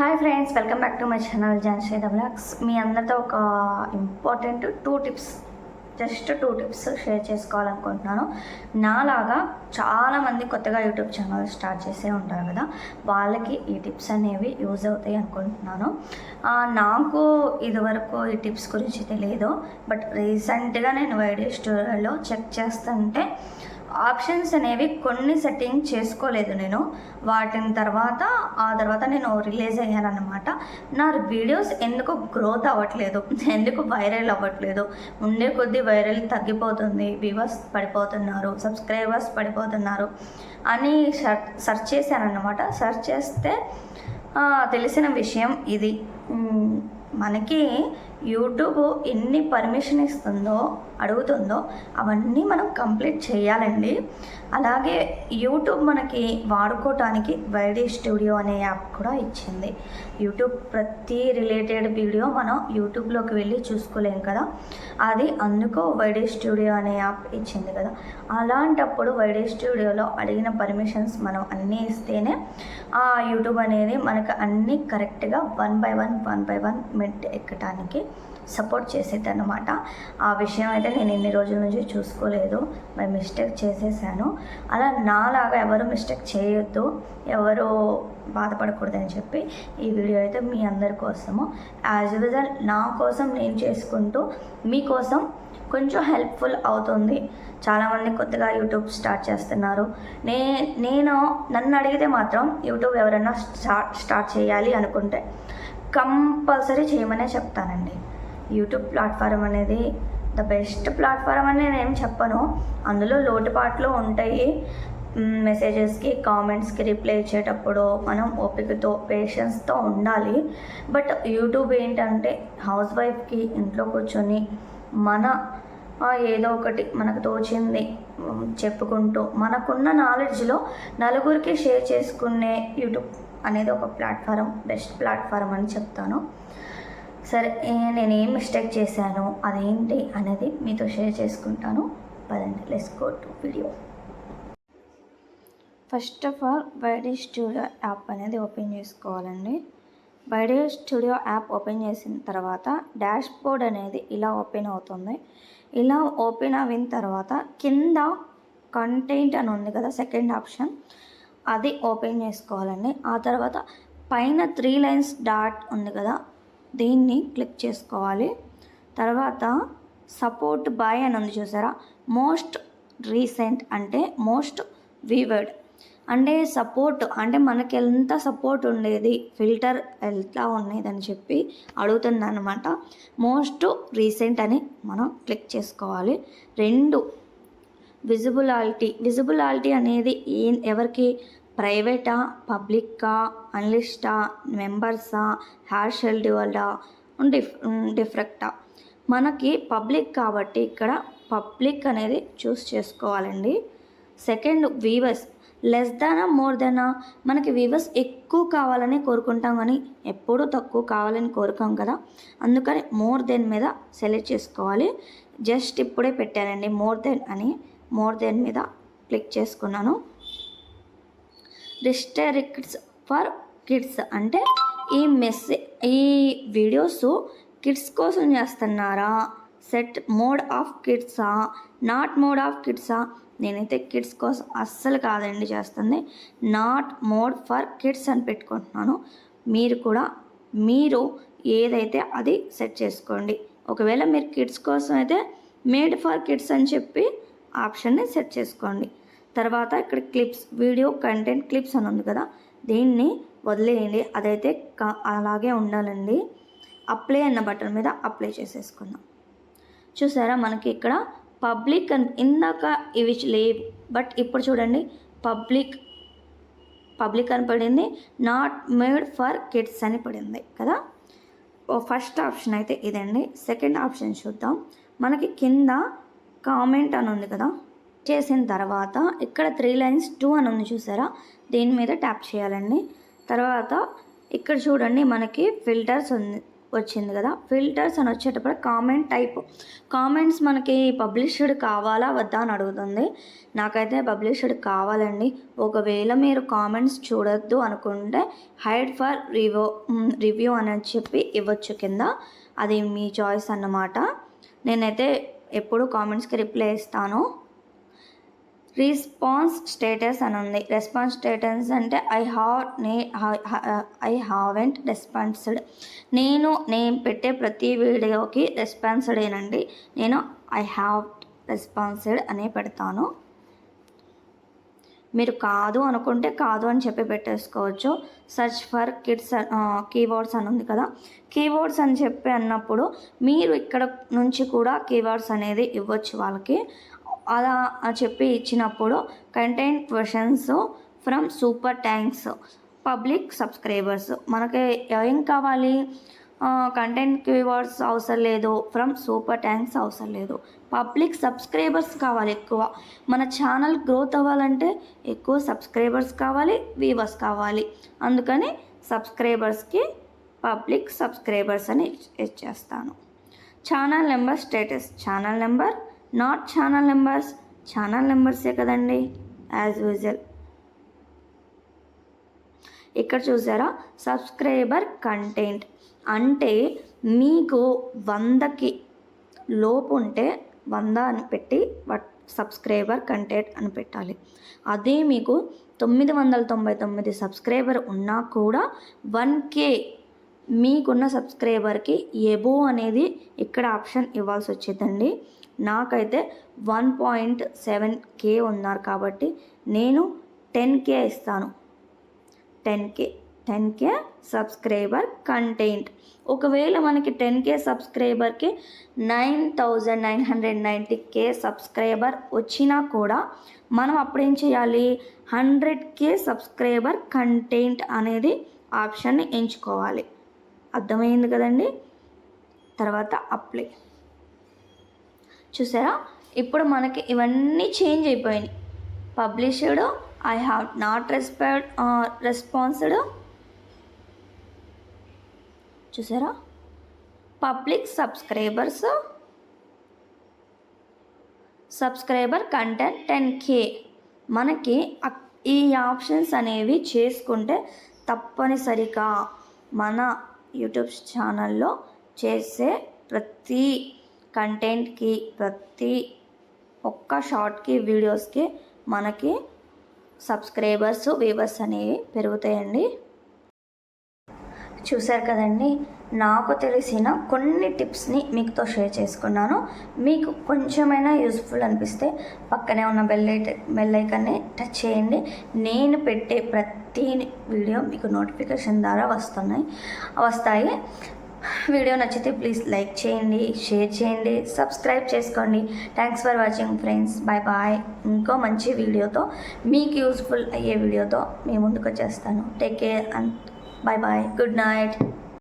Hi friends welcome back to my channel జాన్షేద blogs మీ అందరితో ఒక important two tips just two tips share చేసుకోవాలనుకుంటున్నాను. నాలాగా చాలామంది కొత్తగా యూట్యూబ్ ఛానల్ స్టార్ట్ చేసే ఉంటారు కదా వాళ్ళకి ఈ టిప్స్ అనేవి యూజ్ అవుతాయి అనుకుంటున్నాను. నాకు ఇదివరకు ఈ టిప్స్ గురించి తెలియదు బట్ రీసెంట్గా నేను వైడియో స్టోరీలో చెక్ చేస్తుంటే ఆప్షన్స్ అనేవి కొన్ని సెట్టింగ్ చేసుకోలేదు నేను. వాటిని తర్వాత ఆ తర్వాత నేను రిలీజ్ అయ్యానమాట నా వీడియోస్ ఎందుకు గ్రోత్ అవ్వట్లేదు? ఎందుకు వైరల్ అవ్వట్లేదు? ఉండే కొద్దీ వైరల్ తగ్గిపోతుంది. వ్యూవర్స్ పడిపోతున్నారు. సబ్స్క్రైబర్స్ పడిపోతున్నారు అని సెర్చ్ చేశానన్నమాట. సెర్చ్ చేస్తే తెలిసిన విషయం ఇది. మనకి యూట్యూబ్ ఎన్ని పర్మిషన్ ఇస్తుందో అడుగుతుందో అవన్నీ మనం కంప్లీట్ చేయాలండి. అలాగే యూట్యూబ్ మనకి వాడుకోవటానికి వైడీ స్టూడియో అనే యాప్ కూడా ఇచ్చింది. యూట్యూబ్ ప్రతి రిలేటెడ్ వీడియో మనం యూట్యూబ్లోకి వెళ్ళి చూసుకోలేం కదా. అది అందుకో వైడీ స్టూడియో అనే యాప్ ఇచ్చింది కదా. అలాంటప్పుడు వైడీ స్టూడియోలో అడిగిన పర్మిషన్స్ మనం అన్నీ ఇస్తేనే ఆ యూట్యూబ్ అనేది మనకు అన్నీ కరెక్ట్గా one by one one by one మెట్ ఎక్కటానికి సపోర్ట్ చేసేది అనమాట ఆ విషయం అయితే నేను ఇన్ని రోజుల నుంచి చూసుకోలేదు. మరి మిస్టేక్ చేసేసాను. అలా నాలాగా ఎవరు మిస్టేక్ చేయొద్దు ఎవరు బాధపడకూడదని చెప్పి ఈ వీడియో అయితే మీ అందరి కోసము. యాజ్ యూజువల్ నా కోసం నేను చేసుకుంటూ మీకోసం కొంచెం హెల్ప్ఫుల్ అవుతుంది. చాలామంది కొత్తగా యూట్యూబ్ స్టార్ట్ చేస్తున్నారు. నే నేను నన్ను అడిగితే మాత్రం యూట్యూబ్ ఎవరైనా స్టార్ట్ స్టార్ట్ చేయాలి అనుకుంటే. కంపల్సరీ చేయమనే చెప్తానండి. యూట్యూబ్ ప్లాట్ఫారం అనేది ద బెస్ట్ ప్లాట్ఫారం అని నేనేం చెప్పను. అందులో లోటుపాట్లు ఉంటాయి. మెసేజెస్కి కామెంట్స్కి రిప్లై ఇచ్చేటప్పుడు మనం ఓపికతో పేషెన్స్తో ఉండాలి. బట్ యూట్యూబ్ ఏంటంటే హౌస్ వైఫ్కి ఇంట్లో కూర్చొని మన ఏదో ఒకటి మనకు తోచింది చెప్పుకుంటూ మనకున్న నాలెడ్జ్లో నలుగురికి షేర్ చేసుకునే యూట్యూబ్ అనేది ఒక ప్లాట్ఫారం బెస్ట్ ప్లాట్ఫారం అని చెప్తాను. సరే నేను ఏం మిస్టేక్ చేశాను అదేంటి అనేది మీతో షేర్ చేసుకుంటాను. పదండి let's go to video first of all బైడీ studio app అనేది ఓపెన్ చేసుకోవాలండి. బైడీ స్టూడియో యాప్ ఓపెన్ చేసిన తర్వాత డాష్ బోర్డ్ అనేది ఇలా ఓపెన్ అవుతుంది. ఇలా ఓపెన్ అయిన తర్వాత కింద కంటెంట్ అని ఉంది కదా సెకండ్ ఆప్షన్ అది ఓపెన్ చేసుకోవాలండి. ఆ తర్వాత పైన త్రీ లైన్స్ డాట్ ఉంది కదా దీన్ని క్లిక్ చేసుకోవాలి. తర్వాత సపోర్ట్ బాయ్ అని ఉంది చూసారా? మోస్ట్ రీసెంట్ అంటే మోస్ట్ వీవర్డ్. అంటే సపోర్ట్ అంటే మనకి ఎంత సపోర్ట్ ఉండేది ఫిల్టర్ ఎలా ఉండేది అని చెప్పి అడుగుతుంది అనమాట మోస్ట్ రీసెంట్ అని మనం క్లిక్ చేసుకోవాలి. రెండు విజిబులాలిటీ విజిబులాలిటీ అనేది ఎవరికి? ప్రైవేటా పబ్లిక్కా అన్లిస్టా మెంబర్సా హ్యాష్ షెల్డ్యూల్డా డిఫ్ డిఫరెక్టా. మనకి పబ్లిక్ కాబట్టి ఇక్కడ పబ్లిక్ అనేది చూస్ చేసుకోవాలండి. సెకండ్ వీవర్స్ లెస్ దానా మోర్ దానా మనకి వీవర్స్ ఎక్కువ కావాలని కోరుకుంటాం కానీ ఎప్పుడూ తక్కువ కావాలని కోరుకోం కదా? అందుకని మోర్ దెన్ మీద సెలెక్ట్ చేసుకోవాలి. జస్ట్ ఇప్పుడే పెట్టానండి మోర్ దెన్ అని. మోర్ దెన్ మీద క్లిక్ చేసుకున్నాను. Restricts for kids. అంటే ఈ మెస్సే ఈ వీడియోస్ కిడ్స్ కోసం చేస్తున్నారా? సెట్ మోడ్ ఆఫ్ కిడ్సా? నాట్ మోడ్ ఆఫ్ కిడ్సా? నేనైతే కిడ్స్ కోసం అస్సలు కాదండి చేస్తుంది. నాట్ మోడ్ ఫర్ కిడ్స్ అని పెట్టుకుంటున్నాను. మీరు కూడా మీరు ఏదైతే అది సెట్ చేసుకోండి. ఒకవేళ మీరు కిడ్స్ కోసం అయితే మేడ్ ఫర్ కిడ్స్ అని చెప్పి ఆప్షన్ని సెట్ చేసుకోండి. తర్వాత ఇక్కడ క్లిప్స్ వీడియో కంటెంట్ క్లిప్స్ అని ఉంది కదా దీన్ని వదిలేయండి. అదైతే అలాగే ఉండాలండి. అప్లై అన్న బటన్ మీద అప్లై చేసేసుకుందాం. చూసారా మనకి ఇక్కడ పబ్లిక్ అని ఇందాక ఇవి లేవు బట్ ఇప్పుడు చూడండి పబ్లిక్ పబ్లిక్ అని పడింది నాట్ మేడ్ ఫర్ కిడ్స్ అని పడింది కదా. ఓ ఫస్ట్ ఆప్షన్ అయితే ఇదండి. సెకండ్ ఆప్షన్ చూద్దాం. మనకి కింద కామెంట్ అని ఉంది కదా. చేసిన తర్వాత ఇక్కడ త్రీ లైన్స్ టూ అని ఉంది చూసారా? దీని మీద ట్యాప్ చేయాలండి. తర్వాత ఇక్కడ చూడండి మనకి ఫిల్టర్స్ ఉంది వచ్చింది కదా. ఫిల్టర్స్ అని వచ్చేటప్పుడు కామెంట్ టైప్. కామెంట్స్ మనకి పబ్లిష్డ్ కావాలా వద్దా అని అడుగుతుంది. నాకైతే పబ్లిష్డ్ కావాలండి. ఒకవేళ మీరు కామెంట్స్ చూడొద్దు అనుకుంటే హైడ్ ఫర్ రివ్యూ రివ్యూ అని చెప్పి ఇవ్వచ్చు కింద. అది మీ చాయిస్ అన్నమాట. నేనైతే ఎప్పుడు కామెంట్స్కి రిప్లై ఇస్తాను. రెస్పాన్స్ స్టేటస్ అని ఉంది. రెస్పాన్స్ స్టేటస్ అంటే ఐ హావ్ నే ఐ హావెంట్ రెస్పాన్స్డ్. నేను నేను పెట్టే ప్రతి వీడియోకి రెస్పాన్స్డేనండి నేను ఐ హ్యావ్ రెస్పాన్స్డ్ అనే పెడతాను. మీరు కాదు అనుకుంటే కాదు అని చెప్పి పెట్టేసుకోవచ్చు. సర్చ్ ఫర్ కిడ్స్ కీవర్డ్స్ అని ఉంది కదా. కీవర్డ్స్ అని చెప్పి అన్నప్పుడు మీరు ఇక్కడ నుంచి కూడా కీవర్డ్స్ అనేది ఇవ్వచ్చు వాళ్ళకి. అలా అని చెప్పి ఇచ్చినప్పుడు content questions from super thanks public subscribers మనకి ఏం కావాలి? కంటెంట్ కీవర్డ్స్ అవసరం లేదు. ఫ్రమ్ సూపర్ ట్యాంక్స్ అవసరం లేదు. పబ్లిక్ సబ్స్క్రైబర్స్ కావాలి ఎక్కువ. మన ఛానల్ గ్రోత్ అవ్వాలంటే ఎక్కువ సబ్స్క్రైబర్స్ కావాలి వ్యూవర్స్ కావాలి. అందుకని సబ్స్క్రైబర్స్కి పబ్లిక్ సబ్స్క్రైబర్స్ అని ఇచ్చేస్తాను channel number status channel number not channel numbers channel నెంబర్సే కదండి? యాజ్ యూజువల్ ఇక్కడ చూసారా? Subscriber content. అంటే మీకు వందకి లోపు ఉంటే వంద అని పెట్టి వట్ సబ్స్క్రైబర్ కంటెంట్ అని పెట్టాలి. అదే మీకు తొమ్మిది వందల తొంభై తొమ్మిది సబ్స్క్రైబర్ ఉన్నా కూడా వన్ కే మీకున్న సబ్స్క్రైబర్కి ఎబో అనేది ఇక్కడ ఆప్షన్ ఇవ్వాల్సి వచ్చేదండి. నాకైతే వన్ పాయింట్ సెవెన్ కే ఉన్నారు కాబట్టి నేను టెన్ కే ఇస్తాను. Ten K ten K subscriber content. ఒకవేళ మనకి ten K సబ్స్క్రైబర్కి nine thousand nine hundred ninety K subscriber వచ్చినా కూడా మనం అప్పుడేం చేయాలి? హండ్రెడ్ కే సబ్స్క్రైబర్ కంటెంట్ అనేది ఆప్షన్ని ఎంచుకోవాలి. అర్థమైంది కదండి? తర్వాత అప్లై. చూసారా? ఇప్పుడు మనకి ఇవన్నీ చేంజ్ అయిపోయినాయి. Published I have not respect responded చూసారా? Public subscribers subscriber content ten K మనకి ఈ ఆప్షన్స్ అనేవి చేసుకుంటే తప్పనిసరిగా మన యూట్యూబ్ ఛానల్లో చేసే ప్రతి కంటెంట్కి ప్రతి ఒక్క షార్ట్కి వీడియోస్కి మనకి సబ్స్క్రైబర్స్ వ్యూవర్స్ అనేవి పెరుగుతాయండి. చూశారు కదండి నాకు తెలిసిన కొన్ని టిప్స్ని మీతో షేర్ చేసుకున్నాను. మీకు కొంచెమైనా యూస్ఫుల్ అనిపిస్తే పక్కనే ఉన్న బెల్ ఐట- బెల్ ఐకాన్ని టచ్ చేయండి. నేను పెట్టే ప్రతి వీడియో మీకు నోటిఫికేషన్ ద్వారా వస్తున్నాయి వస్తాయి. వీడియో నచ్చితే ప్లీజ్ లైక్ చేయండి షేర్ చేయండి సబ్స్క్రైబ్ చేసుకోండి. Thanks for watching friends bye bye ఇంకో మంచి వీడియోతో మీకు యూస్ఫుల్ అయ్యే వీడియోతో మీ ముందుకు వచ్చేస్తాను. Take care and bye bye good night